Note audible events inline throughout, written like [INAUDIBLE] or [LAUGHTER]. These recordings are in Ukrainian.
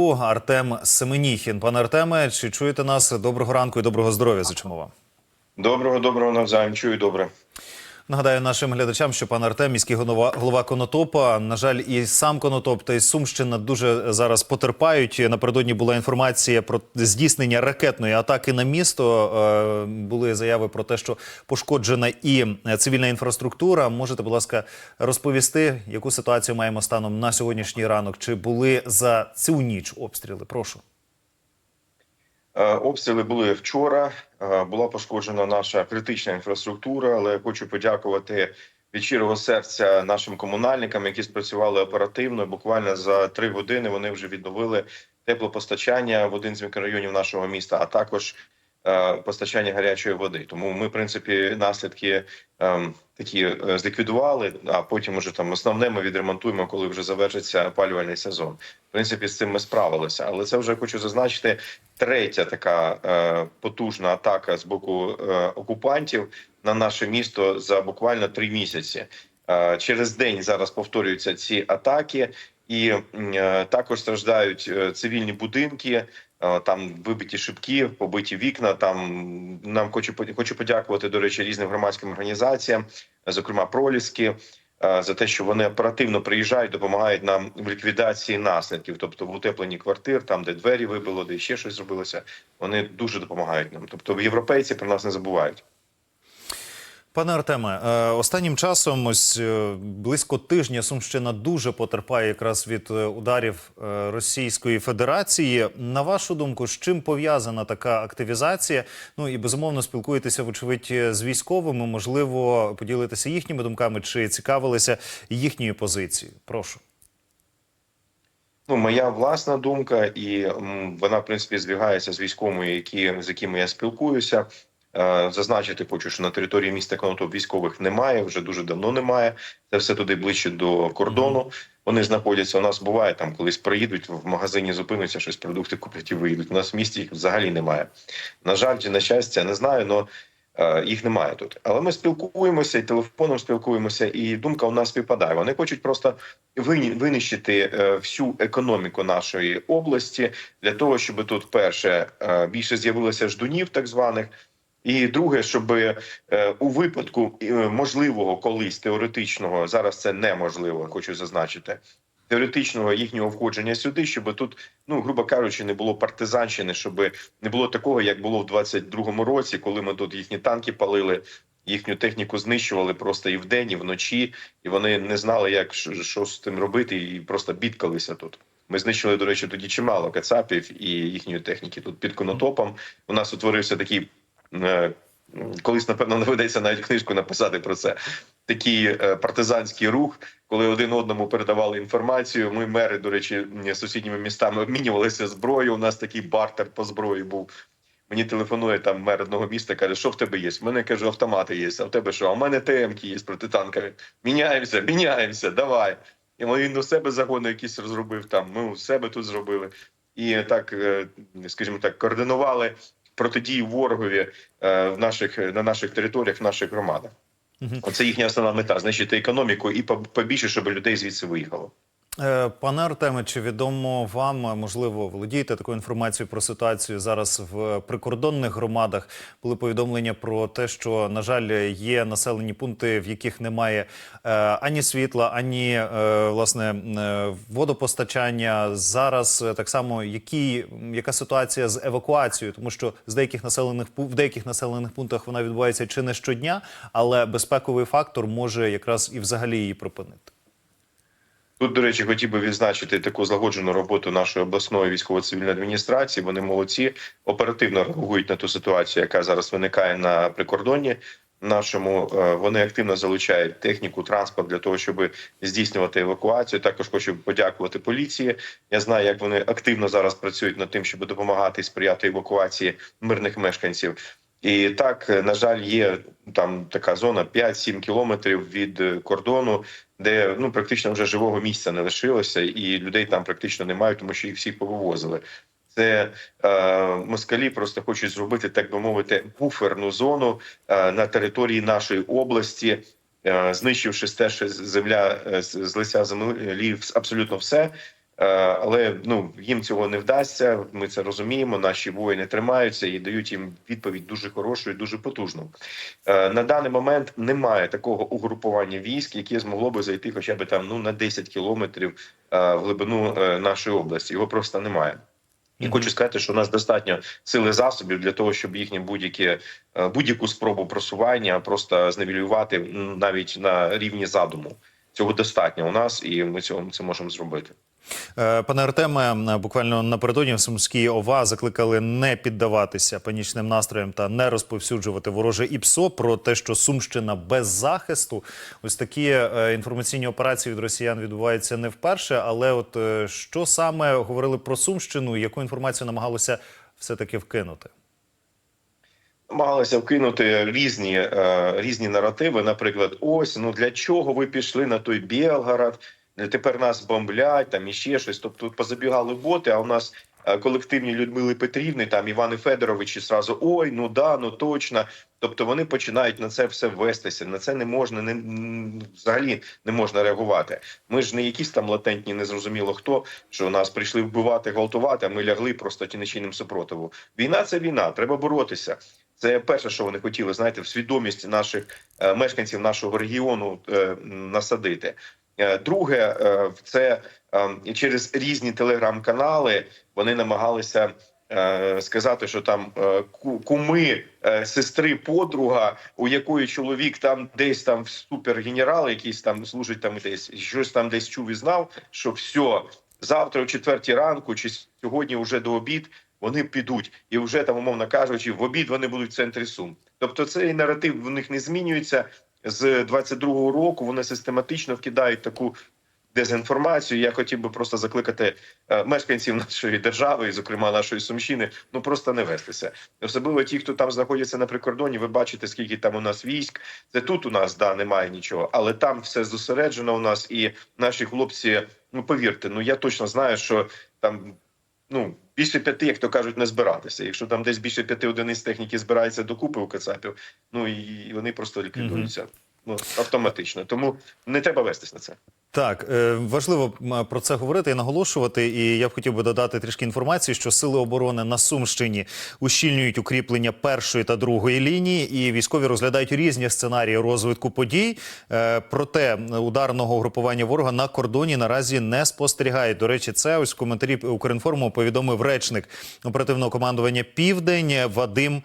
О, Артем Семеніхін. Пане Артеме, чи чуєте нас? Доброго ранку і доброго здоров'я. Зачемо вам. Доброго, доброго навзаєм. Чую добре. Нагадаю нашим глядачам, що пан Артем, міський голова, голова Конотопа. На жаль, і сам Конотоп та й Сумщина дуже зараз потерпають. Напередодні була інформація про здійснення ракетної атаки на місто. Е, Були заяви про те, що пошкоджена і цивільна інфраструктура. Можете, будь ласка, розповісти, яку ситуацію маємо станом на сьогоднішній ранок? Чи були за цю ніч обстріли? Прошу. Е, Обстріли були вчора. Е, Була пошкоджена наша критична інфраструктура, але я хочу подякувати від щирого серця нашим комунальникам, які спрацювали оперативно. Буквально за три години вони вже відновили теплопостачання в один з мікрорайонів нашого міста, а також постачання гарячої води. Тому ми, в принципі, наслідки ем, такі е, зліквідували. А потім уже там основне ми відремонтуємо, коли вже завершиться опалювальний сезон. В принципі, з цим ми справилися. Але це вже хочу зазначити третя така е, потужна атака з боку е, окупантів на наше місто за буквально три місяці. Е, через день зараз повторюються ці атаки, і е, також страждають е, цивільні будинки. Е, Там вибиті шибки, побиті вікна. Там нам хочу хочу подякувати до речі різним громадським організаціям, зокрема проліски, е, за те, що вони оперативно приїжджають, допомагають нам в ліквідації наслідків, тобто в утепленні квартир, там де двері вибило, де ще щось зробилося. Вони дуже допомагають нам. Тобто, європейці про нас не забувають. Пане Артеме, е, останнім часом, ось е, близько тижня, Сумщина дуже потерпає якраз від е, ударів Російської Федерації. На вашу думку, з чим пов'язана така активізація? Ну і безумовно спілкуєтеся, вочевидь, з військовими. Можливо, поділитися їхніми думками чи цікавилися їхньою позицією? Прошу. Ну, моя власна думка, і м, вона в принципі збігається з військовими, які з якими я спілкуюся. Е, Зазначити хочу, що на території міста Конотоп військових немає, вже дуже давно немає. Це все туди ближче до кордону. Вони знаходяться. У нас буває там, колись приїдуть в магазині, зупинуться, щось продукти куплять і виїдуть. У нас в місті їх взагалі немає. На жаль, чи на щастя, не знаю, але їх немає тут. Але ми спілкуємося і телефоном спілкуємося, і думка у нас співпадає. Вони хочуть просто винищити е, всю економіку нашої області для того, щоб тут перше е, більше з'явилося ждунів, так званих. І друге, щоб е, у випадку е, можливого колись теоретичного зараз це неможливо, хочу зазначити. Теоретичного їхнього входження сюди, щоб тут, ну грубо кажучи, не було партизанщини, щоб не було такого, як було в 22-му році, коли ми тут їхні танки палили, їхню техніку знищували просто і вдень, і вночі, і вони не знали, як що, з тим робити, і просто бідкалися тут. Ми знищили, до речі, тоді чимало кацапів і їхньої техніки. Тут під конотопом у нас утворився такий. Е, Колись напевно доведеться навіть книжку написати про це. Такий е, партизанський рух, коли один одному передавали інформацію. Ми мери, до речі, сусідніми містами обмінювалися зброєю. У нас такий бартер по зброї був. Мені телефонує там мер одного міста, каже, що в тебе є? В мене кажу, автомати є. А в тебе що? А в мене ТМки є протитанкові. Міняємося, міняємося, давай. І він у себе загони якісь розробив там. Ми у себе тут зробили. І так, е, скажімо так, координували протидію ворогові е, в наших на наших територіях, в наших громадах. Оце їхня основна мета знищити економіку і побільше, щоб людей звідси виїхало. Е, Пане Артеме, чи відомо вам, можливо, володієте такою інформацією про ситуацію зараз в прикордонних громадах? Були повідомлення про те, що на жаль є населені пункти, в яких немає е, ані світла, ані е, власне е, водопостачання. Зараз е, так само які яка ситуація з евакуацією, тому що з деяких населених в деяких населених пунктах вона відбувається чи не щодня, але безпековий фактор може якраз і взагалі її припинити. Тут, до речі, хотів би відзначити таку злагоджену роботу нашої обласної військово-цивільної адміністрації. Вони молодці, оперативно реагують на ту ситуацію, яка зараз виникає на прикордонні. Нашому Е, вони активно залучають техніку, транспорт для того, щоб здійснювати евакуацію. Також хочу подякувати поліції. Я знаю, як вони активно зараз працюють над тим, щоб допомагати і сприяти евакуації мирних мешканців. І так, е, на жаль, є там така зона 5-7 кілометрів від е, кордону, де ну практично вже живого місця не лишилося, і людей там практично немає, тому що їх всі повивозили. Це е, москалі просто хочуть зробити, так би мовити, буферну зону е, на території нашої області, е, знищивши те, що земля е, з лиця землі абсолютно все. Е, Але ну їм цього не вдасться. Ми це розуміємо. Наші воїни тримаються і дають їм відповідь дуже хорошу і дуже потужну. Е, На даний момент немає такого угрупування військ, яке змогло би зайти, хоча б там ну на 10 кілометрів е, в глибину нашої області. Його просто немає. І хочу сказати, що у нас достатньо сили засобів для того, щоб їхні будь-які будь-яку спробу просування просто зневілювати навіть на рівні задуму. Цього достатньо у нас, і ми цього це можемо зробити. Е, Пане Артеме, е, буквально напередодні в Сумській ОВА закликали не піддаватися панічним настроям та не розповсюджувати вороже ІПСО про те, що Сумщина без захисту. Ось такі е, інформаційні операції від росіян відбуваються не вперше. Але от що саме говорили про Сумщину, яку інформацію намагалися все таки вкинути? Намагалися вкинути різні, різні наративи. Наприклад, ось ну для чого ви пішли на той Білгород? Тепер нас бомблять, там іще щось. Тобто позабігали боти. А у нас е, колективні Людмили Петрівни, там Івани Федоровичі зразу ой, ну да, ну точно. Тобто вони починають на це все вестися. На це не можна, не взагалі не можна реагувати. Ми ж не якісь там латентні, незрозуміло хто, що нас прийшли вбивати, гвалтувати. А ми лягли просто тінечинним супротиву. Війна це війна, треба боротися. Це перше, що вони хотіли, знаєте, в свідомість наших е, мешканців нашого регіону е, насадити. Е, Друге, е, це е, через різні телеграм-канали вони намагалися сказати, що там куми сестри подруга, у якої чоловік там десь там супергенерал, якийсь там служить там десь, щось там десь чув і знав, що все, завтра о четвертій ранку чи сьогодні вже до обід вони підуть, і вже там, умовно кажучи, в обід вони будуть в центрі Сум. Тобто цей наратив в них не змінюється з 22-го року. Вони систематично вкидають таку дезінформацію. Я хотів би просто закликати е, мешканців нашої держави, і, зокрема нашої сумщини, ну просто не вестися. Особливо ті, хто там знаходяться на прикордоні. Ви бачите, скільки там у нас військ. Це тут у нас да немає нічого, але там все зосереджено у нас, і наші хлопці. Ну повірте, ну я точно знаю, що там. Ну, більше п'яти, як то кажуть, не збиратися. Якщо там десь більше п'яти одиниць техніки збирається докупи у Кацапів, ну і вони просто ліквідуються. Ну автоматично. Тому не треба вестись на це. Так, е, важливо про це говорити і наголошувати. І я б хотів би додати трішки інформації, що сили оборони на Сумщині ущільнюють укріплення першої та другої лінії, і військові розглядають різні сценарії розвитку подій. Е, Проте ударного угрупування ворога на кордоні наразі не спостерігають. До речі, це ось в коментарі Укрінформу повідомив речник оперативного командування Південь Вадим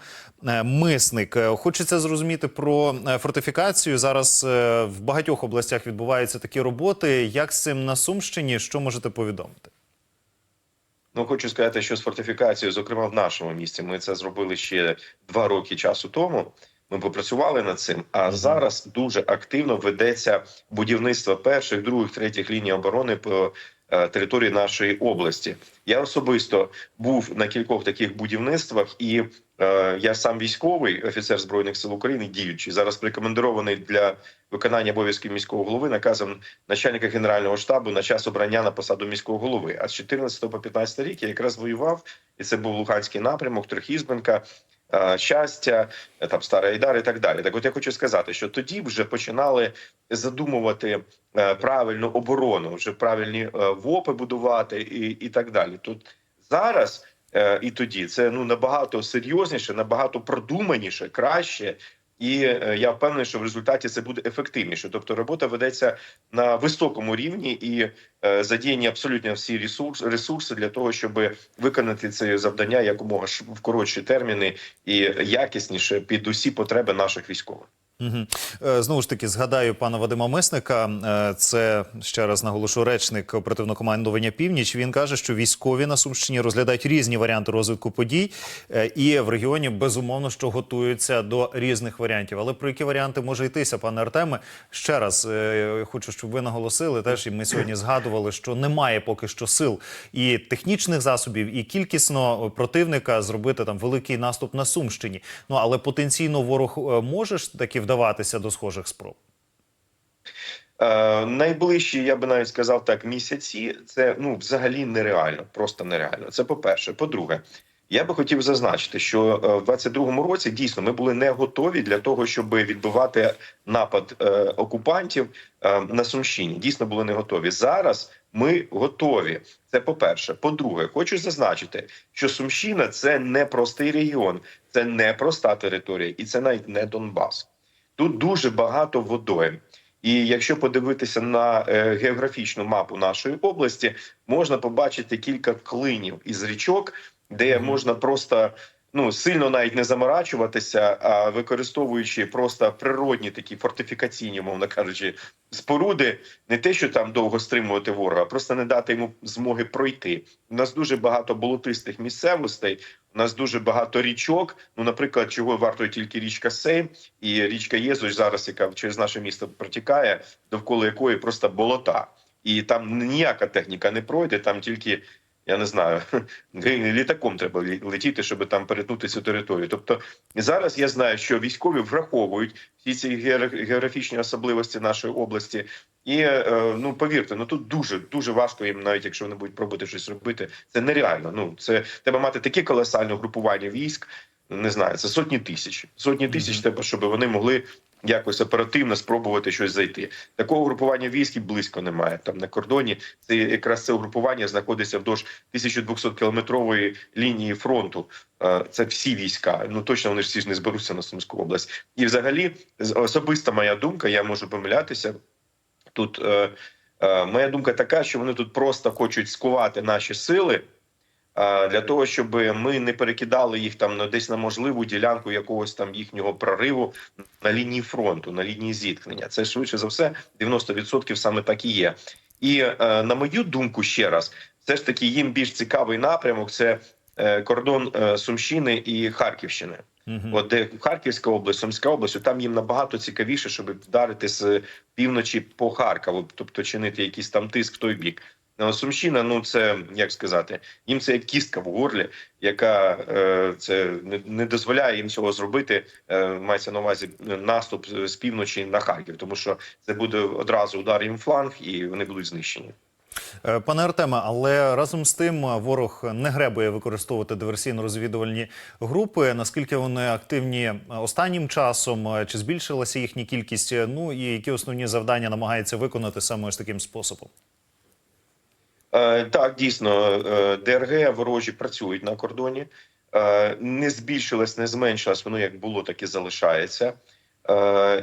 е, Мисник. Хочеться зрозуміти про фортифікацію. Зараз е, в багатьох областях відбуваються такі роботи. Як з цим на Сумщині? Що можете повідомити? Ну хочу сказати, що з фортифікацією, зокрема в нашому місті, ми це зробили ще два роки часу тому. Ми попрацювали над цим. А зараз дуже активно ведеться будівництво перших, других, третіх ліній оборони по е, території нашої області. Я особисто був на кількох таких будівництвах, і я сам військовий офіцер збройних сил України, діючий зараз прикомендований для виконання обов'язків міського голови наказом начальника генерального штабу на час обрання на посаду міського голови. А з 14 по 15 рік я якраз воював, і це був Луганський напрямок, Трохізбенка. е, Щастя, е, там Стара Айдар і так далі. Так, от я хочу сказати, що тоді вже починали задумувати е, правильну оборону, вже правильні е, ВОПи будувати і, і так далі. Тут зараз е, і тоді це ну набагато серйозніше, набагато продуманіше, краще. І е, я впевнений, що в результаті це буде ефективніше. Тобто робота ведеться на високому рівні і е, задіяні абсолютно всі ресурс, ресурси для того, щоб виконати це завдання якомога в коротші терміни і якісніше під усі потреби наших військових. Угу. Знову ж таки, згадаю пана Вадима Мисника. Е, Це ще раз наголошу речник оперативного командування Північ. Він каже, що військові на Сумщині розглядають різні варіанти розвитку подій, е, і в регіоні безумовно що готуються до різних варіантів. Але про які варіанти може йтися, пане Артеме? Ще раз хочу, щоб ви наголосили теж, і ми сьогодні згадували, що немає поки що сил і технічних засобів, і кількісно противника зробити там великий наступ на Сумщині. Ну але потенційно ворог може ж таки вдаватися до схожих спроб. Е, найближчі, я би навіть сказав так, місяці це ну взагалі нереально, просто нереально. Це по перше. По-друге, Я би хотів зазначити, що е, в 22-му році дійсно ми були не готові для того, щоб відбивати напад е, окупантів е, на Сумщині. Дійсно були не готові. Зараз ми готові. Це по-перше. По-друге, хочу зазначити, що Сумщина це не простий регіон, це не проста територія, і це навіть не Донбас. Тут дуже багато водойм. І якщо подивитися на е, географічну мапу нашої області, можна побачити кілька клинів із річок, де можна просто ну сильно навіть не заморачуватися, а використовуючи просто природні такі фортифікаційні, мовно кажучи, споруди, не те, що там довго стримувати ворога, а просто не дати йому змоги пройти. У нас дуже багато болотистих місцевостей. У нас дуже багато річок. Ну, наприклад, чого вартує тільки річка Сейм і річка Єзуш зараз, яка через наше місто протікає, довкола якої просто болота, і там ніяка техніка не пройде, там тільки. Я не знаю, [LAUGHS] літаком треба летіти, щоб там перетнути цю територію. Тобто зараз я знаю, що військові враховують всі ці геогра- географічні особливості нашої області. І е, ну повірте, ну тут дуже дуже важко їм, навіть якщо вони будуть пробувати щось робити. Це нереально. Ну це треба мати таке колосальне групування військ. Не знаю, це сотні тисяч. Сотні тисяч Мгм. треба, щоб вони могли якось оперативно спробувати щось зайти. Такого групування військ близько немає. Там на кордоні це якраз це угрупування знаходиться вдовж 1200 кілометрової лінії фронту. Е, Це всі війська. Ну точно вони ж всі ж не зберуться на Сумську область. І, взагалі, особиста моя думка, я можу помилятися. Тут е, е, моя думка така, що вони тут просто хочуть скувати наші сили. Для того щоб ми не перекидали їх там на десь на можливу ділянку якогось там їхнього прориву на лінії фронту, на лінії зіткнення. Це швидше за все 90% саме так і є. І е, на мою думку, ще раз, все ж таки їм більш цікавий напрямок це е, кордон е, Сумщини і Харківщини. Мгм. От де Харківська область, Сумська область, там їм набагато цікавіше, щоб вдарити з півночі по Харкову, тобто чинити якийсь там тиск в той бік. Ну, Сумщина, ну це як сказати, їм це як кістка в горлі, яка е, це не, дозволяє їм цього зробити. Е, мається на увазі наступ з півночі на Харків, тому що це буде одразу удар їм фланг, і вони будуть знищені. Е, Пане Артеме, але разом з тим е, ворог не гребує використовувати диверсійно-розвідувальні групи. Наскільки вони активні е, останнім часом? Е, Чи збільшилася їхня кількість? Е, Ну і які основні завдання намагається виконати саме ось таким способом? Е, Так, дійсно, е, ДРГ ворожі працюють на кордоні. Е, Не збільшилось, не зменшилось, воно як було, так і залишається.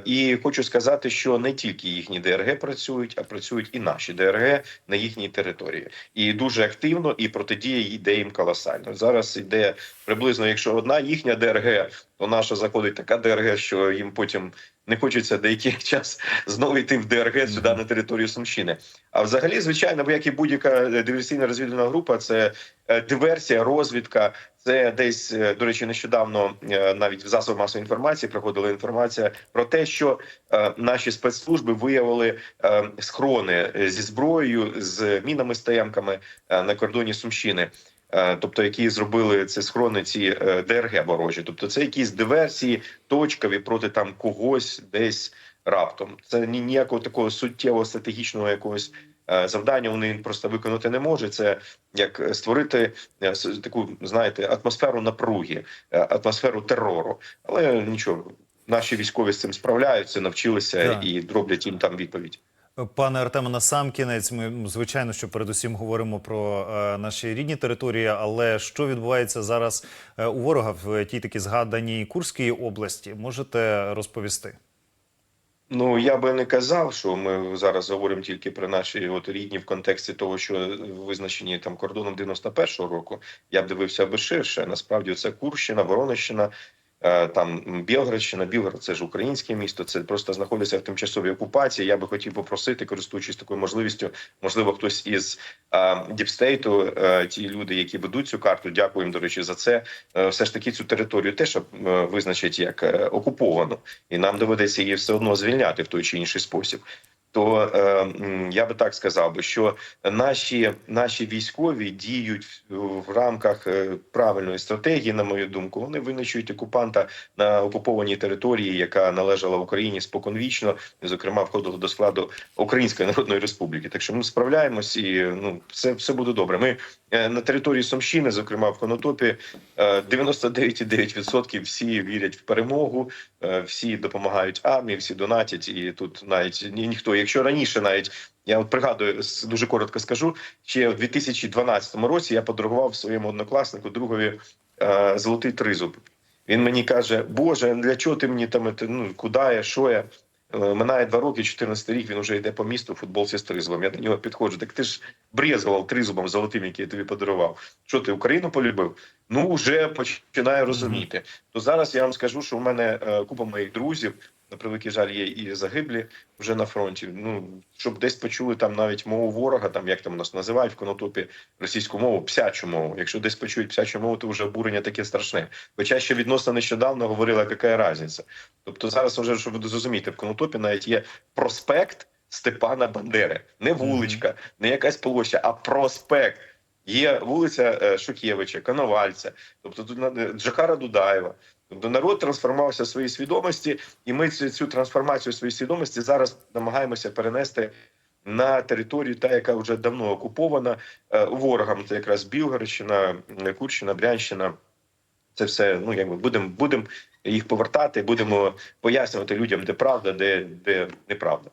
І хочу сказати, що не тільки їхні ДРГ працюють, а працюють і наші ДРГ на їхній території. І дуже активно, і протидія йде їм колосально. Зараз йде приблизно, якщо одна їхня ДРГ, то наша заходить така ДРГ, що їм потім не хочеться деякий [LAUGHS] час знову йти в ДРГ сюди на територію Сумщини. А взагалі, звичайно, бо як і будь-яка диверсійна розвідувальна група, це е, диверсія, розвідка. Це десь, е, до речі, нещодавно е, навіть в засобах масової інформації проходила інформація про те, що наші спецслужби виявили схорони е, зі зброєю, з мінами стемками е, на кордоні Сумщини. Е, Тобто, які зробили це схорони, ці е, ДРГ ворожі, тобто це якісь диверсії точкові проти там когось десь раптом. Це ніякого такого суттєвого стратегічного якогось е, завдання вони просто виконати не можуть. Це як створити таку, знаєте, атмосферу напруги, атмосферу терору. Але нічого, наші військові з цим справляються, навчилися Так. і роблять їм там відповідь. Пане Артеме, на сам кінець ми звичайно, що передусім говоримо про е, наші рідні території. Але що відбувається зараз е, у ворога в тій таки згаданій Курській області? Можете розповісти? Ну я би не казав, що ми зараз говоримо тільки про наші от рідні в контексті того, що визначені там кордоном 91-го року. Я б дивився би ширше. Насправді це Курщина, Воронищина, там Білградщина. Білград це ж українське місто. Це просто знаходиться в тимчасовій окупації. Я би хотів попросити, користуючись такою можливістю, можливо, хтось із е, Діпстейту, е, ті люди, які ведуть цю карту, дякую їм, до речі, за це. е, Все ж таки цю територію теж е, визначать як е, окуповану і нам доведеться її все одно звільняти в той чи інший спосіб. То е, я би так сказав би, що наші, наші військові діють в- рамках е, правильної стратегії, на мою думку. Вони винищують окупанта на окупованій території, яка належала Україні споконвічно, зокрема, входила до складу Української Народної Республіки. Так що ми справляємось і ну все, все буде добре. Ми е, на території Сумщини, зокрема в Конотопі, е, 99,9% всі вірять в перемогу, е, всі допомагають армії, всі донатять, і тут навіть ні, ніхто. Якщо раніше навіть я от пригадую дуже коротко скажу, ще у 2012 році я подарував своєму однокласнику другові е, золотий тризуб. Він мені каже: Боже, для чого ти мені там ну куди я, що я? Е, Минає два роки, 14 рік. Він вже йде по місту в футболці з тризубом. Я до нього підходжу. Так ти ж брезгував тризубом золотим, який я тобі подарував. Що ти Україну полюбив? Ну вже починаю розуміти. То зараз я вам скажу, що у мене е, купа моїх друзів. На превеликий жаль, є і загиблі вже на фронті. Ну щоб десь почули там навіть мову ворога, там як там нас називають в конотопі російську мову, псячу мову. Якщо десь почують псячу мову, то вже обурення таке страшне. Хоча ще відносно нещодавно говорила, яка різниця. Тобто зараз вже щоб ви зрозуміти, в конотопі навіть є проспект Степана Бандери, не вуличка, не якась площа, а проспект. Є вулиця е, Шукєвича, Коновальця, тобто тут на- Джахара Дудаєва. Тобто народ трансформувався в своїй свідомості, і ми цю, цю трансформацію своєї свідомості зараз намагаємося перенести на територію, та яка вже давно окупована е, ворогам. Це якраз Білгородщина, Курщина, Брянщина. Це все ну якби будемо будемо їх повертати, будемо пояснювати людям, де правда, де, де неправда.